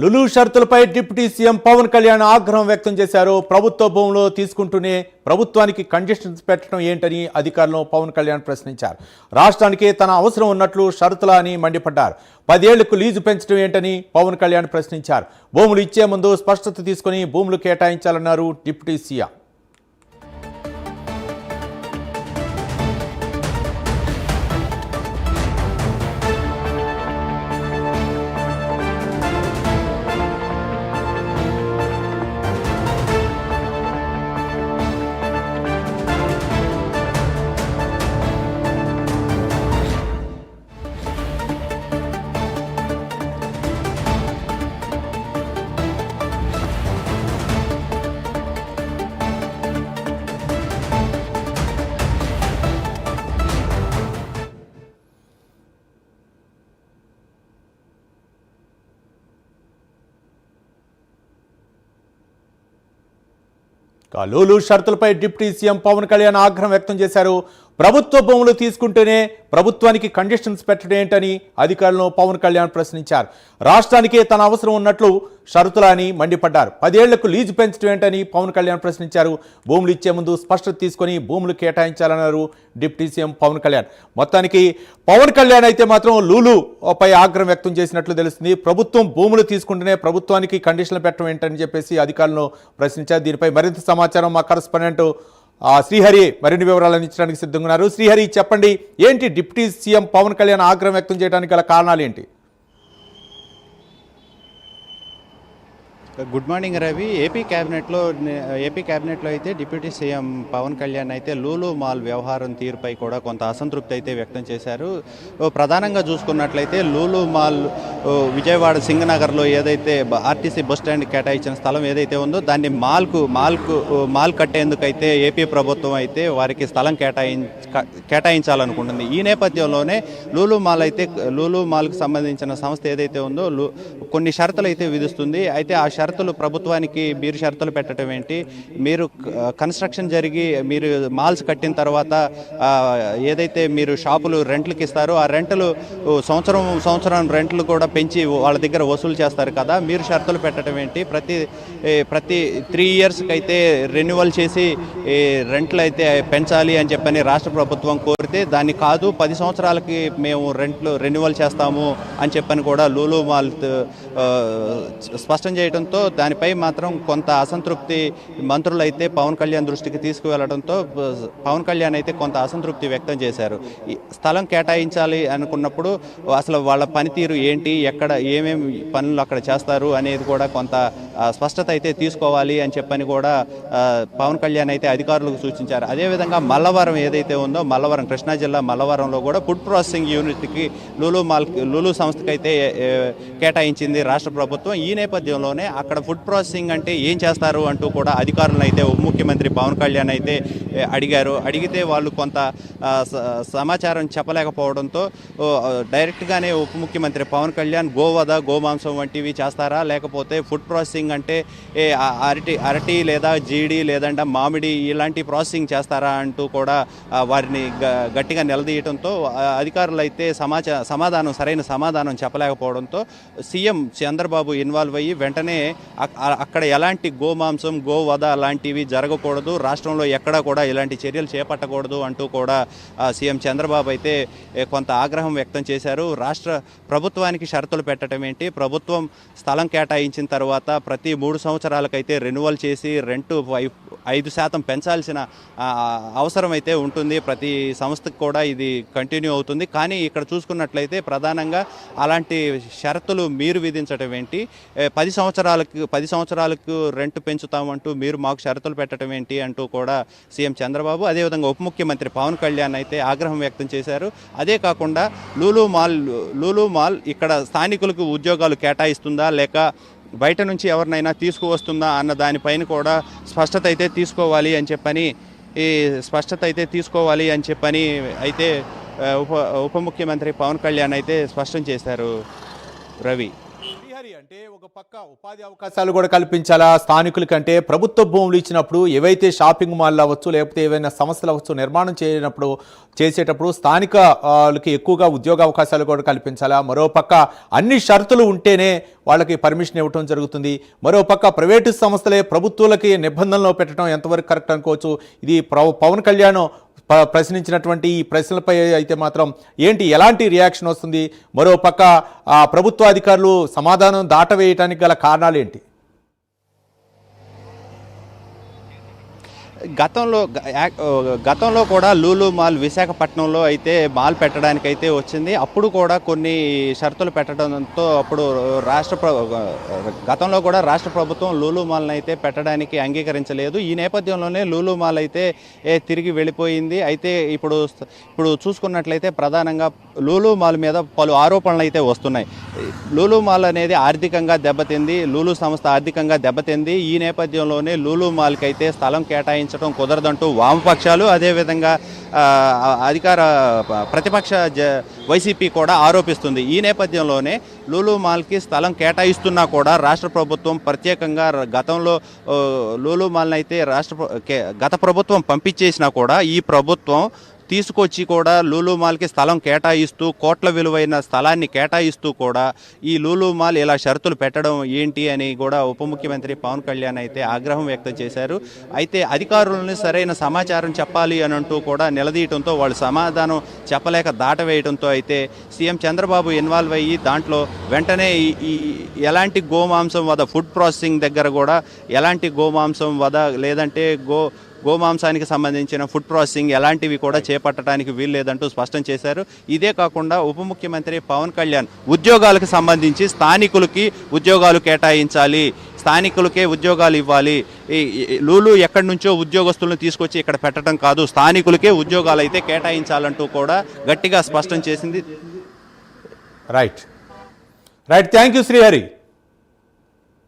లులు షరతులపై deputy CM Pawan Kalyan ఆగ్రహం వ్యక్తం చేశారు. ప్రభుత్వ భూములు తీసుకుంటూనే ప్రభుత్వానికి కండిషన్స్ పెట్టడం ఏంటని అధికారులను పవన్ కళ్యాణ్ ప్రశ్నించారు. రాష్ట్రానికి తన అవసరం ఉన్నట్లు షరతులా అని మండిపడ్డారు. పదేళ్ళకు లీజు పెంచడం ఏంటని పవన్ కళ్యాణ్ ప్రశ్నించారు. భూములు ఇచ్చే ముందు స్పష్టత తీసుకుని భూములు కేటాయించాలన్నారు డిప్యూటీ సీఎం. లూలు షరతులపై డిప్యూటీ సీఎం పవన్ కళ్యాణ్ ఆగ్రహం వ్యక్తం చేశారు. ప్రభుత్వ భూములు తీసుకుంటేనే ప్రభుత్వానికి కండిషన్స్ పెట్టడం ఏంటని అధికారులను పవన్ కళ్యాణ్ ప్రశ్నించారు. రాష్ట్రానికి తన అవసరం ఉన్నట్లు షరతులని మండిపడ్డారు. పదేళ్ళకు లీజు పెంచడం ఏంటని పవన్ కళ్యాణ్ ప్రశ్నించారు. భూములు ఇచ్చే ముందు స్పష్టత తీసుకొని భూములు కేటాయించాలన్నారు డిప్యూటీ సీఎం పవన్ కళ్యాణ్. మొత్తానికి పవన్ కళ్యాణ్ అయితే మాత్రం లూలు పై ఆగ్రహం వ్యక్తం చేసినట్లు తెలుస్తుంది. ప్రభుత్వం భూములు తీసుకుంటేనే ప్రభుత్వానికి కండిషన్లు పెట్టడం ఏంటని చెప్పేసి అధికారులను ప్రశ్నించారు. దీనిపై మరింత సమాచారం మా కరస్పాండెంట్ శ్రీహరి మరిన్ని వివరాలు అందించడానికి సిద్ధంగా ఉన్నారు శ్రీహరి చెప్పండి ఏంటి డిప్యూటీ సీఎం పవన్ కళ్యాణ్ ఆగ్రహం వ్యక్తం చేయడానికి గల కారణాలు ఏంటి? Good morning Ravi. ఏపీ క్యాబినెట్లో ఏపీ క్యాబినెట్లో అయితే డిప్యూటీ సీఎం పవన్ కళ్యాణ్ అయితే లూలు మాల్ వ్యవహారం తీరుపై కూడా కొంత అసంతృప్తి అయితే వ్యక్తం చేశారు. ప్రధానంగా చూసుకున్నట్లయితే లూలు మాల్ విజయవాడ సింగనగర్లో ఏదైతే ఆర్టీసీ బస్ స్టాండ్ కేటాయించిన స్థలం ఏదైతే ఉందో దాన్ని మాల్కు మాల్కు మాల్ కట్టేందుకైతే ఏపీ ప్రభుత్వం అయితే వారికి స్థలం కేటాయిం కేటాయించాలనుకుంటుంది. ఈ నేపథ్యంలోనే లూలు మాల్ అయితే లూలు మాల్కు సంబంధించిన సంస్థ ఏదైతే ఉందో లూ కొన్ని షరతులు అయితే విధిస్తుంది. అయితే ఆ షరతులు ప్రభుత్వానికి మీరు షరతులు పెట్టడం ఏంటి? మీరు కన్స్ట్రక్షన్ జరిగి మీరు మాల్స్ కట్టిన తర్వాత ఏదైతే మీరు షాపులు రెంట్లకు ఇస్తారో ఆ రెంట్లు సంవత్సరం సంవత్సరం రెంట్లు కూడా పెంచి వాళ్ళ దగ్గర వసూలు చేస్తారు కదా? మీరు షరతులు పెట్టడం ఏంటి? ప్రతి ప్రతి త్రీ ఇయర్స్కి అయితే రెన్యువల్ చేసి రెంట్లు అయితే పెంచాలి అని చెప్పని రాష్ట్ర ప్రభుత్వం కోరితే దాన్ని కాదు పది సంవత్సరాలకి మేము రెంట్లు రెన్యువల్ చేస్తాము అని చెప్పని కూడా లూలు మాల్ స్పష్టం చేయడంతో దానిపై మాత్రం కొంత అసంతృప్తి మంత్రులు అయితే పవన్ కళ్యాణ్ దృష్టికి తీసుకువెళ్ళడంతో పవన్ కళ్యాణ్ అయితే కొంత అసంతృప్తి వ్యక్తం చేశారు. ఈ స్థలం కేటాయించాలి అనుకున్నప్పుడు అసలు వాళ్ళ పనితీరు ఏంటి ఎక్కడ ఏమేమి పనులు అక్కడ చేస్తారు అనేది కూడా కొంత స్పష్టత అయితే తీసుకోవాలి అని చెప్పని కూడా పవన్ కళ్యాణ్ అయితే అధికారులకు సూచించారు. అదేవిధంగా మల్లవరం ఏదైతే ఉందో మల్లవరం కృష్ణా జిల్లా మల్లవరంలో కూడా ఫుడ్ ప్రాసెసింగ్ యూనిట్కి లూలు మాల్ లూలు సంస్థకి అయితే కేటాయించింది రాష్ట్ర ప్రభుత్వం. ఈ నేపథ్యంలోనే అక్కడ ఫుడ్ ప్రాసెసింగ్ అంటే ఏం చేస్తారు అంటూ కూడా అధికారులను అయితే ఉప ముఖ్యమంత్రి పవన్ కళ్యాణ్ అయితే అడిగారు. అడిగితే వాళ్ళు కొంత స- సమాచారం చెప్పలేకపోవడంతో డైరెక్ట్గానే ఉప ముఖ్యమంత్రి పవన్ కళ్యాణ్ గోవధ గోమాంసం వంటివి చేస్తారా? లేకపోతే ఫుడ్ ప్రాసెసింగ్ అంటే ఏ అరటి అరటి లేదా జీడి లేదంటే మామిడి ఇలాంటి ప్రాసెసింగ్ చేస్తారా అంటూ కూడా వారిని గట్టిగా నిలదీయడంతో అధికారులు అయితే సమాచార సమాధానం సరైన సమాధానం చెప్పలేకపోవడంతో సీఎం చంద్రబాబు ఇన్వాల్వ్ అయ్యి వెంటనే అక్కడ ఎలాంటి గోమాంసం గోవధ అలాంటివి జరగకూడదు రాష్ట్రంలో ఎక్కడా కూడా ఇలాంటి చర్యలు చేపట్టకూడదు అంటూ కూడా సీఎం చంద్రబాబు అయితే కొంత ఆగ్రహం వ్యక్తం చేశారు. రాష్ట్ర ప్రభుత్వానికి షరతులు పెట్టడం ఏంటి? ప్రభుత్వం స్థలం కేటాయించిన తర్వాత ప్రతి మూడు సంవత్సరాలకైతే రెన్యువల్ చేసి రెంటు ఐదు శాతం పెంచాల్సిన అవసరం అయితే ఉంటుంది. ప్రతి సంస్థకు కూడా ఇది కంటిన్యూ అవుతుంది. కానీ ఇక్కడ చూసుకున్నట్లయితే ప్రధానంగా అలాంటి షరతులు మీరు విధించడం ఏంటి? పది సంవత్సరాలకు పది సంవత్సరాలకు రెంట్ పెంచుతామంటూ మీరు మాకు షరతులు పెట్టడం ఏంటి అంటూ కూడా సీఎం చంద్రబాబు అదేవిధంగా ఉప ముఖ్యమంత్రి పవన్ కళ్యాణ్ అయితే ఆగ్రహం వ్యక్తం చేశారు. అదే కాకుండా లూలు మాల్ లూలు మాల్ ఇక్కడ స్థానికులకు ఉద్యోగాలు కేటాయిస్తుందా? లేక బయట నుంచి ఎవరినైనా తీసుకువస్తుందా అన్న దానిపైన కూడా స్పష్టత అయితే తీసుకోవాలి అని చెప్పని ఈ స్పష్టత అయితే తీసుకోవాలి అని చెప్పని అయితే ఉప ఉప ముఖ్యమంత్రి పవన్ కళ్యాణ్ అయితే స్పష్టం చేశారు రవి. అంటే ఒక పక్క ఉపాధి అవకాశాలు కూడా కల్పించాలా? స్థానికులకంటే ప్రభుత్వ భూములు ఇచ్చినప్పుడు ఏవైతే షాపింగ్ మాల్ అవ్వచ్చు లేకపోతే ఏవైనా సంస్థలు అవ్వచ్చు నిర్మాణం చేయనప్పుడు చేసేటప్పుడు స్థానిక వాళ్ళకి ఎక్కువగా ఉద్యోగ అవకాశాలు కూడా కల్పించాలా? మరో పక్క అన్ని షరతులు ఉంటేనే వాళ్ళకి పర్మిషన్ ఇవ్వటం జరుగుతుంది. మరో పక్క ప్రైవేటు సంస్థలే ప్రభుత్వాలకి నిబంధనలు పెట్టడం ఎంతవరకు కరెక్ట్ అనుకోవచ్చు? ఇది పవన్ కళ్యాణ్ ప్రశ్నించినటువంటి ఈ ప్రశ్నలపై అయితే మాత్రం ఏంటి ఎలాంటి రియాక్షన్ వస్తుంది? మరో పక్క ఆ ప్రభుత్వ అధికారులు సమాధానం దాటవేయటానికి గల కారణాలు ఏంటి? గతంలో గతంలో కూడా లూలు మాల్ విశాఖపట్నంలో అయితే మాల్ పెట్టడానికి అయితే వచ్చింది. అప్పుడు కూడా కొన్ని షరతులు పెట్టడంతో అప్పుడు రాష్ట్ర గతంలో కూడా రాష్ట్ర ప్రభుత్వం లూలు మాల్ని అయితే పెట్టడానికి అంగీకరించలేదు. ఈ నేపథ్యంలోనే లూలు మాల్ అయితే తిరిగి వెళ్ళిపోయింది. అయితే ఇప్పుడు ఇప్పుడు చూసుకున్నట్లయితే ప్రధానంగా లూలు మాల్ మీద పలు ఆరోపణలు అయితే వస్తున్నాయి. లూలు మాల్ అనేది ఆర్థికంగా దెబ్బతింది. లూలు సంస్థ ఆర్థికంగా దెబ్బతింది. ఈ నేపథ్యంలోనే లూలు మాల్కి అయితే స్థలం కేటాయించి కేటాయించడం కుదరదంటూ వామపక్షాలు అదేవిధంగా అధికార ప్రతిపక్ష జ వైసీపీ కూడా ఆరోపిస్తుంది. ఈ నేపథ్యంలోనే లూలు మాల్కి స్థలం కేటాయిస్తున్నా కూడా రాష్ట్ర ప్రభుత్వం ప్రత్యేకంగా గతంలో ఆ, లూలు మాల్ని అయితే రాష్ట్ర కే- గత ప్రభుత్వం పంపించేసినా కూడా ఈ ప్రభుత్వం తీసుకొచ్చి కూడా లూలు మాల్కి స్థలం కేటాయిస్తూ కోట్ల విలువైన స్థలాన్ని కేటాయిస్తూ కూడా ఈ లూలు మాల్ ఇలా షరతులు పెట్టడం ఏంటి అని కూడా ఉప ముఖ్యమంత్రి పవన్ కళ్యాణ్ అయితే ఆగ్రహం వ్యక్తం చేశారు. అయితే అధికారులను సరైన సమాచారం చెప్పాలి అని అంటూ కూడా నిలదీయడంతో వాళ్ళు సమాధానం చెప్పలేక దాటవేయడంతో అయితే సీఎం చంద్రబాబు ఇన్వాల్వ్ అయ్యి దాంట్లో వెంటనే ఈ ఎలాంటి గోమాంసం వద ఫుడ్ ప్రాసెసింగ్ దగ్గర కూడా ఎలాంటి గోమాంసం వద లేదంటే గో గోమాంసానికి సంబంధించిన ఫుడ్ ప్రాసెసింగ్ ఎలాంటివి కూడా చేపట్టడానికి వీల్లేదంటూ స్పష్టం చేశారు. ఇదే కాకుండా ఉప ముఖ్యమంత్రి పవన్ కళ్యాణ్ ఉద్యోగాలకు సంబంధించి స్థానికులకి ఉద్యోగాలు కేటాయించాలి. స్థానికులకే ఉద్యోగాలు ఇవ్వాలి. ఈ ఈ లూలు ఎక్కడి నుంచో ఉద్యోగస్తులను తీసుకొచ్చి ఇక్కడ పెట్టడం కాదు స్థానికులకే ఉద్యోగాలు అయితే కేటాయించాలంటూ కూడా గట్టిగా స్పష్టం చేసింది. Right right thank you Srihari